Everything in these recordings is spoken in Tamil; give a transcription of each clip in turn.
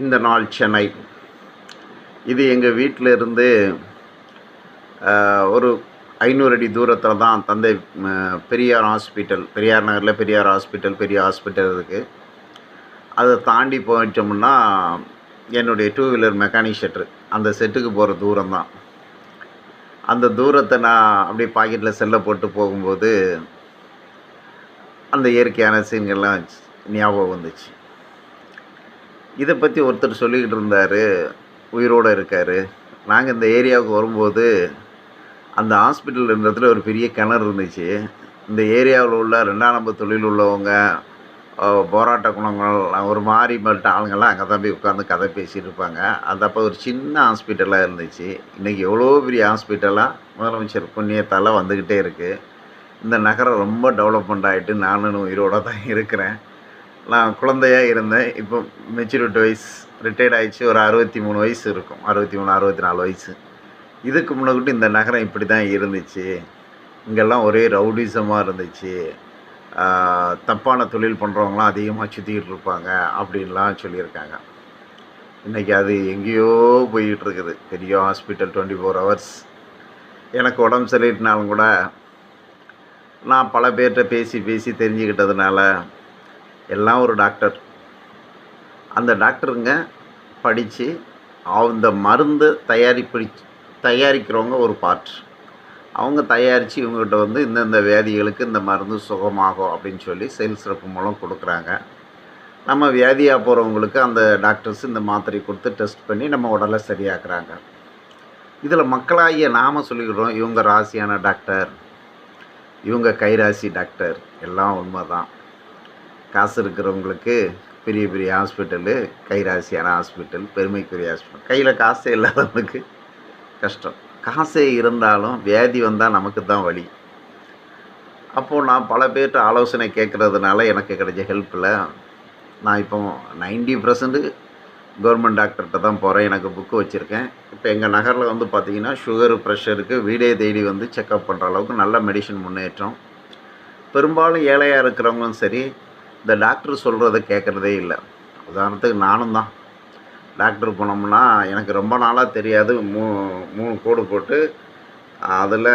இந்த நாள் சென்னை. இது எங்கள் வீட்டில் இருந்து ஒரு ஐநூறு அடி தூரத்தில் தான் தந்தை பெரியார் ஹாஸ்பிட்டல் பெரியார் நகரில் பெரியார் ஹாஸ்பிட்டல் பெரிய ஹாஸ்பிட்டல் இருக்குது அதை தாண்டி போயிட்டோம்னா என்னுடைய டூ வீலர் மெக்கானிக் செட்ரு அந்த செட்டுக்கு போகிற தூரம் தான். அந்த தூரத்தை நான் அப்படியே பாக்கெட்டில் செல்லை போட்டு போகும்போது அந்த இயற்கையான சீன்கள்லாம் ஞாபகம் வந்துச்சு. இதை பற்றி ஒருத்தர் சொல்லிக்கிட்டு இருந்தார். உயிரோடு இருக்கார். நாங்கள் இந்த ஏரியாவுக்கு வரும்போது அந்த ஹாஸ்பிட்டல் இடத்துல ஒரு பெரிய கிணறு இருந்துச்சு. இந்த ஏரியாவில் உள்ள ரெண்டாம் நம்பர் தொழில் உள்ளவங்க போராட்ட குணங்கள் ஒரு மாறி மட்ட ஆளுங்கள்லாம் அங்கே தான் போய் உட்காந்து கதை பேசிகிட்டு இருப்பாங்க. அது அப்போ ஒரு சின்ன ஹாஸ்பிட்டலாக இருந்துச்சு. இன்றைக்கி எவ்வளோ பெரிய ஹாஸ்பிட்டலாக முதலமைச்சர் புண்ணியத்தால் வந்துக்கிட்டே இருக்குது இந்த நகரம் ரொம்ப டெவலப்மெண்ட் ஆகிட்டு நானும் உயிரோட தான் இருக்கிறேன். நான் குழந்தையாக இருந்தேன். இப்போ மெச்சூரிட்டி வயசு ரிட்டையர்ட் ஆயிடுச்சு. ஒரு அறுபத்தி மூணு வயசு இருக்கும். அறுபத்தி மூணு அறுபத்தி நாலு வயசு. இதுக்கு முன்னாடி இந்த நகரம் இப்படி தான் இருந்துச்சு. இங்கெல்லாம் ஒரே ரவுடிசமாக இருந்துச்சு. தப்பான தொழில் பண்ணுறவங்களாம் அதிகமாக சுற்றிக்கிட்டு இருப்பாங்க அப்படின்லாம் சொல்லியிருக்காங்க. இன்றைக்கி அது எங்கேயோ போயிட்டுருக்குது. பெரிய ஹாஸ்பிட்டல் டுவெண்ட்டி ஃபோர் ஹவர்ஸ் எனக்கு உடம்பு சரியிட்டனாலும் கூட நான் பல பேர்கிட்ட பேசி பேசி தெரிஞ்சுக்கிட்டதுனால எல்லாம் ஒரு டாக்டர் அந்த டாக்டருங்க படித்து அந்த மருந்து தயாரிப்பிடி தயாரிக்கிறவங்க ஒரு பார்ட் அவங்க தயாரித்து இவங்ககிட்ட வந்து இந்தந்த வியாதிகளுக்கு இந்த மருந்து சுகமாகும் அப்படின்னு சொல்லி சேல்ஸ் ரெப் மூலம் கொடுக்குறாங்க. நம்ம வியாதியாக போகிறவங்களுக்கு அந்த டாக்டர்ஸ் இந்த மாத்திரை கொடுத்து டெஸ்ட் பண்ணி நம்ம உடலை சரியாக்குறாங்க. இதில் மக்களாகிய நாம் சொல்லிக்கிறோம் இவங்க ராசியான டாக்டர் இவங்க கைராசி டாக்டர் எல்லாம் உண்மை தான் காசு இருக்கிறவங்களுக்கு பெரிய பெரிய ஹாஸ்பிட்டலு கைராசியான ஹாஸ்பிட்டல் பெருமைக்குரிய ஹாஸ்பிட்டல். கையில் காசே இல்லாதவனுக்கு கஷ்டம். காசே இருந்தாலும் வியாதி வந்தால் நமக்கு தான் வழி அப்போது நான் பல பேர்கிட்ட ஆலோசனை கேட்குறதுனால எனக்கு கிடைச்ச ஹெல்ப்பில் நான் இப்போ நைன்டி பர்சன்ட் கவர்மெண்ட் டாக்டர்கிட்ட தான் போகிறேன் எனக்கு புக்கு வச்சுருக்கேன். இப்போ எங்கள் நகரில் வந்து பார்த்திங்கன்னா சுகர் ப்ரெஷருக்கு வீடே தேடி வந்து செக்கப் பண்ணுற அளவுக்கு நல்ல மெடிசன் முன்னேற்றம். பெரும்பாலும் ஏழையாக இருக்கிறவங்களும் சரி இந்த டாக்டர் சொல்கிறத கேட்குறதே இல்லை. உதாரணத்துக்கு நானும் தான். டாக்டர் போனோம்னா எனக்கு ரொம்ப நாளாக தெரியாது. மூ மூணு கோடு போட்டு அதில்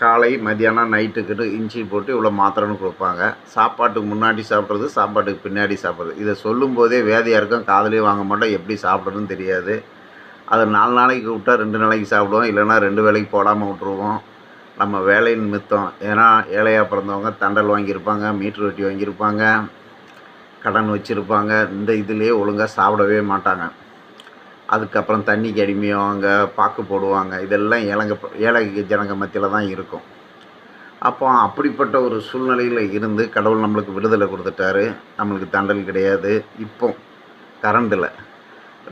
காலை மதியானம் நைட்டுக்குன்னு இஞ்சி போட்டு இவ்வளோ மாத்திரைன்னு கொடுப்பாங்க. சாப்பாட்டுக்கு முன்னாடி சாப்பிட்றது சாப்பாட்டுக்கு பின்னாடி சாப்பிட்றது. இதை சொல்லும்போதே வேதியாக இருக்கும். காதுலேயே வாங்க மாட்டோம். எப்படி சாப்பிட்றதுன்னு தெரியாது. அதை நாலு நாளைக்கு விட்டா ரெண்டு நாளைக்கு சாப்பிடுவோம். இல்லைன்னா ரெண்டு வேளைக்கு போடாமல் விட்ருவோம் நம்ம வேலையின் மித்தம் ஏன்னா ஏழையாக பிறந்தவங்க தண்டல் வாங்கியிருப்பாங்க மீட்ரு வெட்டி வாங்கியிருப்பாங்க கடன் வச்சுருப்பாங்க. இந்த இதுலேயே ஒழுங்காக சாப்பிடவே மாட்டாங்க. அதுக்கப்புறம் தண்ணிக்கு அடிமையாவாங்க பாக்கு போடுவாங்க. இதெல்லாம் இளங்க ஏழை ஜனங்க மத்தியில் தான் இருக்கும். அப்போ அப்படிப்பட்ட ஒரு சூழ்நிலையில் இருந்து கடவுள் நம்மளுக்கு விடுதலை கொடுத்துட்டாரு. நம்மளுக்கு தண்டல் கிடையாது. இப்போ கரண்டில்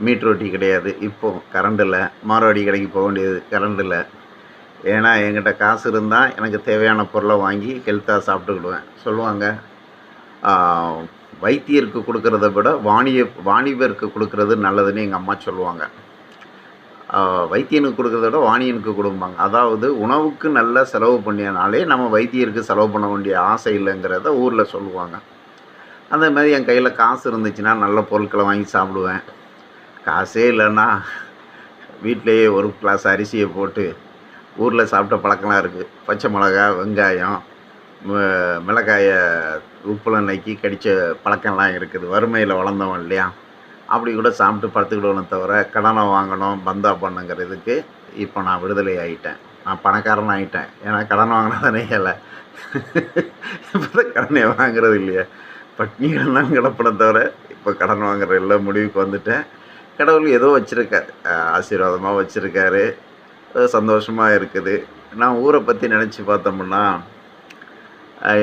மீட்ரு வட்டி கிடையாது. இப்போ கரண்டில் மாரவாடி கடைக்கு போக வேண்டியது கரண்டில் ஏன்னா என்கிட்ட காசு இருந்தால் எனக்கு தேவையான பொருளை வாங்கி ஹெல்த்தாக சாப்பிட்டுக்கிடுவேன். சொல்லுவாங்க வைத்தியருக்கு கொடுக்கறத விட வாணிய வாணிபருக்கு கொடுக்கறது நல்லதுன்னு எங்கள் அம்மா சொல்லுவாங்க. வைத்தியனுக்கு கொடுக்கறத விட வாணியனுக்கு கொடுப்பாங்க அதாவது உணவுக்கு நல்லா செலவு பண்ணியனாலே நம்ம வைத்தியருக்கு செலவு பண்ண வேண்டிய ஆசை இல்லைங்கிறத ஊரில் சொல்லுவாங்க. அந்த மாதிரி என் கையில் காசு இருந்துச்சுன்னா நல்ல பொருட்களை வாங்கி சாப்பிடுவேன். காசே இல்லைன்னா வீட்டிலேயே ஒரு கிளாஸ் அரிசியை போட்டு ஊரில் சாப்பிட்ட பழக்கம்லாம் இருக்குது பச்சை மிளகா வெங்காயம் ம- மிளகாயை உப்புலாம் நக்கி கடித்த பழக்கம்லாம் இருக்குது. வறுமையில் வளர்ந்தவன் இல்லையா? அப்படி கூட சாப்பிட்டு படுத்துக்கிடுவோம் தவிர கடனை வாங்கணும் பந்தா பண்ணுங்கிறதுக்கு இப்போ நான் விடுதலை ஆகிட்டேன் நான் பணக்காரன் ஆகிட்டேன் ஏன்னா கடன் வாங்கினா தானே இப்போ தான் கடனை வாங்குறது இல்லையா. பட்னிகள்லாம் கிடப்பட தவிர இப்போ கடன் வாங்குற எல்லா முடிவுக்கு வந்துட்டேன். கடவுள் ஏதோ வச்சுருக்கார். ஆசீர்வாதமாக வச்சுருக்காரு. சந்தோஷமாக இருக்குது நான் ஊரை பற்றி நினச்சி பார்த்தோம்னா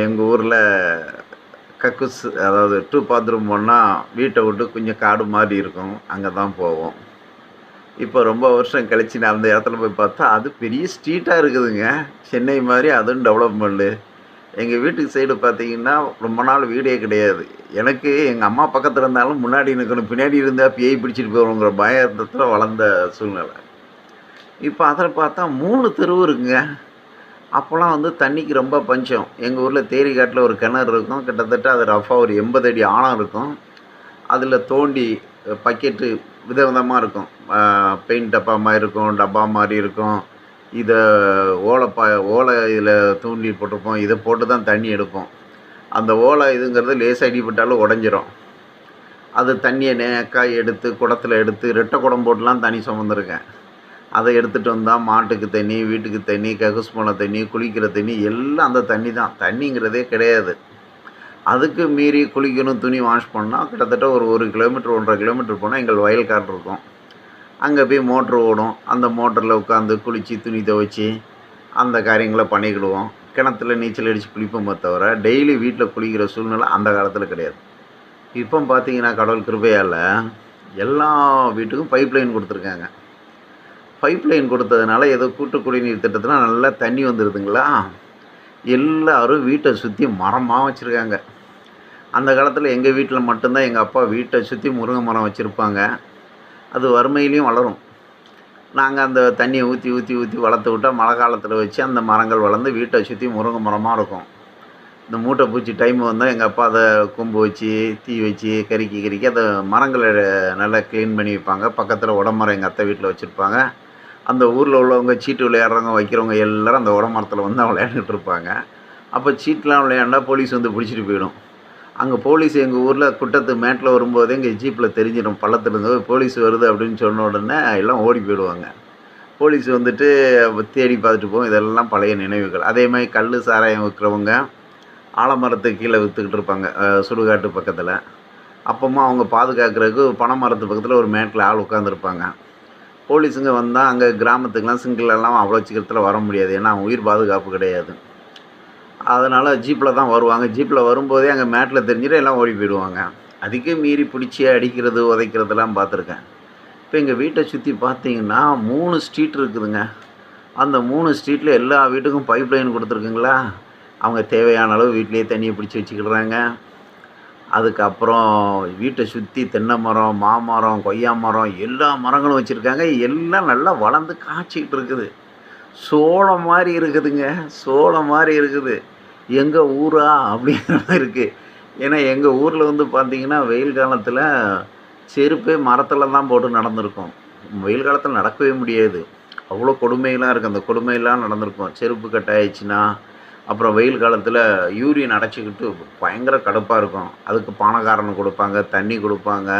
எங்கள் ஊரில் கக்குஸ் அதாவது டூ பாத்ரூம் போனால் வீட்டை விட்டு கொஞ்சம் காடு மாதிரி இருக்கும். அங்கே தான் போவோம். இப்போ ரொம்ப வருஷம் கழிச்சு நான் அந்த இடத்துல போய் பார்த்தா அது பெரிய ஸ்ட்ரீட்டாக இருக்குதுங்க. சென்னை மாதிரி அதுவும் டெவலப்மெண்ட்டு. எங்கள் வீட்டுக்கு சைடு பார்த்தீங்கன்னா ரொம்ப நாள் வீடே கிடையாது. எனக்கு எங்கள் அம்மா பக்கத்தில் இருந்தாலும் முன்னாடி நிற்கணும் பின்னாடி இருந்தால் பேய் பிடிச்சிட்டு போகிறோங்கிற பயத்தில் வளர்ந்த சூழ்நிலை. இப்போ அதில் பார்த்தா மூணு தெருவு இருக்குங்க. அப்போல்லாம் வந்து தண்ணிக்கு ரொம்ப பஞ்சம். எங்கள் ஊரில் தேரிகாட்டில் ஒரு கிணறு இருக்கும். கிட்டத்தட்ட அது ரஃபாக ஒரு எண்பது அடி ஆழம் இருக்கும். அதில் தோண்டி பக்கெட்டு விதவிதமாக இருக்கும். பெயிண்ட் டப்பா மாதிரி இருக்கும் டப்பா மாதிரி இருக்கும். இதை ஓலை ப ஓலை இதில் தூண்டி போட்டிருப்போம் இதை போட்டு தான் தண்ணி எடுப்போம். அந்த ஓலை இதுங்கிறது லேசாக அடிபட்டாலும் உடஞ்சிரும். அது தண்ணியை நேக்காய் எடுத்து குடத்தில் எடுத்து ரெட்டை குடம் போட்டுலாம் தண்ணி சுமந்துருக்கேன் அதை எடுத்துகிட்டு வந்தால் மாட்டுக்கு தண்ணி வீட்டுக்கு தண்ணி கக்கூஸ் போன தண்ணி குளிக்கிற தண்ணி எல்லாம் அந்த தண்ணி தான். தண்ணிங்கிறதே கிடையாது. அதுக்கு மீறி குளிக்கணும் துணி வாஷ் பண்ணால் கிட்டத்தட்ட ஒரு ஒரு கிலோமீட்டர் ஒன்றரை கிலோமீட்டர் போனால் எங்கள் வயல்காடு இருக்கும். அங்கே போய் மோட்ரு ஓடும். அந்த மோட்டரில் உட்காந்து குளித்து துணி துவைச்சி அந்த காரியங்களை பண்ணிக்கிடுவோம். கிணத்துல நீச்சல் அடித்து குளிப்போமே தவிர டெய்லி வீட்டில் குளிக்கிற சூழ்நிலை அந்த காலத்தில் கிடையாது. இப்போ பார்த்தீங்கன்னா கடவுள் கிருபையால் எல்லா வீட்டுக்கும் பைப் லைன் கொடுத்துருக்காங்க. பைப் லைன் கொடுத்ததுனால ஏதோ கூட்டு குடிநீர் திட்டத்தில் நல்லா தண்ணி வந்துடுதுங்களா எல்லாரும் வீட்டை சுற்றி மரமாக வச்சுருக்காங்க. அந்த காலத்தில் எங்கள் வீட்டில் மட்டும்தான் எங்கள் அப்பா வீட்டை சுற்றி முருங்கை மரம் வச்சுருப்பாங்க. அது வறுமையிலையும் வளரும். நாங்கள் அந்த தண்ணியை ஊற்றி ஊற்றி ஊற்றி வளர்த்து விட்டால் மழை காலத்தில் வச்சு அந்த மரங்கள் வளர்ந்து வீட்டை சுற்றி முருங்கை மரமாக இருக்கும். இந்த மூட்டை பூச்சி டைம் வந்தால் எங்கள் அப்பா அதை கொம்பு வச்சு தீ வச்சு கறிக்கி கறிக்கி அந்த மரங்களை நல்லா க்ளீன் பண்ணி வைப்பாங்க. பக்கத்தில் உடம்பரம் எங்கள் அத்தை வீட்டில் வச்சுருப்பாங்க. அந்த ஊரில் உள்ளவங்க சீட்டு விளையாடுறவங்க வைக்கிறவங்க எல்லாரும் அந்த உடமரத்தில் வந்து விளையாண்டுட்டு இருப்பாங்க. அப்போ சீட்லாம் விளையாண்டா போலீஸ் வந்து பிடிச்சிட்டு போயிடும். அங்கே போலீஸ் எங்கள் ஊரில் குட்டத்து மேட்டில் வரும்போதே எங்கள் ஜீப்பில் தெரிஞ்சிடும் பள்ளத்துலேருந்து போலீஸ் வருது அப்படின்னு சொன்ன உடனே எல்லாம் ஓடி போயிடுவாங்க. போலீஸ் வந்துட்டு தேடி பார்த்துட்டு போவோம். இதெல்லாம் பழைய நினைவுகள். அதே மாதிரி கல் சாராயம் விற்கிறவங்க ஆலமரத்து கீழே விற்றுக்கிட்டு இருப்பாங்க சுடுகாட்டு பக்கத்தில். அப்பமா அவங்க பாதுகாக்கிறதுக்கு பனை மரத்து பக்கத்தில் ஒரு மேட்டில் ஆள் உட்காந்துருப்பாங்க போலீஸுங்க வந்தால் அங்கே கிராமத்துக்கெலாம் சிங்கிளெல்லாம் அவ்வளோ சீக்கிரத்தில் வர முடியாது. ஏன்னா அவங்க உயிர் பாதுகாப்பு கிடையாது. அதனால் ஜீப்பில் தான் வருவாங்க. ஜீப்பில் வரும்போதே அங்கே மேட்டில் தெரிஞ்சுட்டு எல்லாம் ஓடி போயிடுவாங்க. அதுக்கே மீறி பிடிச்சி அடிக்கிறது உதைக்கிறதெல்லாம் பார்த்துருக்கேன். இப்போ எங்கள் வீட்டை சுற்றி பார்த்தீங்கன்னா மூணு ஸ்ட்ரீட் இருக்குதுங்க. அந்த மூணு ஸ்ட்ரீட்டில் எல்லா வீட்டுக்கும் பைப் லைன் கொடுத்துருக்குங்களா? அவங்க தேவையான அளவு வீட்டிலேயே தண்ணியை பிடிச்சி வச்சுக்கிடுறாங்க. அதுக்கப்புறம் வீட்டை சுற்றி தென்னை மரம் மாமரம் கொய்யா மரம் எல்லா மரங்களும் வச்சுருக்காங்க. எல்லாம் நல்லா வளர்ந்து காய்ச்சிக்கிட்டு இருக்குது. சோளம் மாதிரி இருக்குதுங்க. சோளம் மாதிரி இருக்குது. எங்கள் ஊரா அப்படிங்கிற மாதிரி இருக்குது ஏன்னா எங்கள் ஊரில் வந்து பார்த்திங்கன்னா வெயில் காலத்தில் செருப்பே மரத்தில் தான் போட்டு நடந்திருக்கும். வெயில் காலத்தில் நடக்கவே முடியாது. அவ்வளோ கொடுமையெல்லாம் இருக்குது அந்த கொடுமையெல்லாம் நடந்திருக்கும். செருப்பு கட்டாயிடுச்சுன்னா அப்புறம் வெயில் காலத்தில் யூரியன் அடைச்சிக்கிட்டு பயங்கர கடுப்பாக இருக்கும். அதுக்கு பானக்காரனை கொடுப்பாங்க தண்ணி கொடுப்பாங்க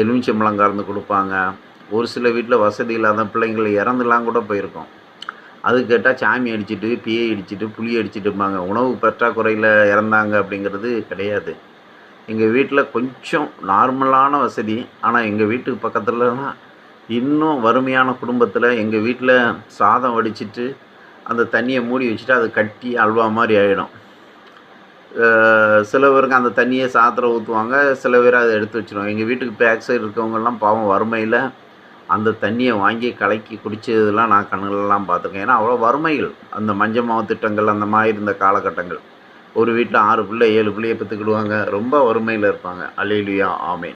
எலுமிச்சம்பழம் கறந்து கொடுப்பாங்க. ஒரு சில வீட்டில் வசதி இல்லாத பிள்ளைங்கள் இறந்துலாம் கூட போயிருக்கோம். அது கேட்டால் சாமி அடிச்சிட்டு பியை அடிச்சிட்டு புளி அடிச்சிட்டு இருப்பாங்க. உணவு பற்றாக்குறையில் இறந்தாங்க அப்படிங்கிறது கிடையாது. எங்கள் வீட்டில் கொஞ்சம் நார்மலான வசதி. ஆனால் எங்கள் வீட்டுக்கு பக்கத்துலலாம் இன்னும் வறுமையான குடும்பத்தில் எங்கள் வீட்டில் சாதம் வடிச்சிட்டு அந்த தண்ணியை மூடி வச்சுட்டு அது கட்டி அல்வா மாதிரி ஆகிடும் சில பேருக்கு அந்த தண்ணியை சாத்திரம் ஊற்றுவாங்க சில பேர் அதை எடுத்து வச்சிடும் எங்கள் வீட்டுக்கு பேக் சைடு இருக்கவங்கெல்லாம் பாவம் வறுமையில் அந்த தண்ணியை வாங்கி கலக்கி குடித்ததெல்லாம் நான் கண்ணுலலாம் பார்த்துருக்கேன். ஏன்னா அவ்வளோ வறுமைகள். அந்த மஞ்சள் மாவு திட்டங்கள் அந்த மாதிரி இருந்த காலகட்டங்கள். ஒரு வீட்டில் ஆறு பிள்ளை ஏழு பிள்ளையை பெற்றுக்கிடுவாங்க ரொம்ப வறுமையில் இருப்பாங்க. அலையிலியா ஆமே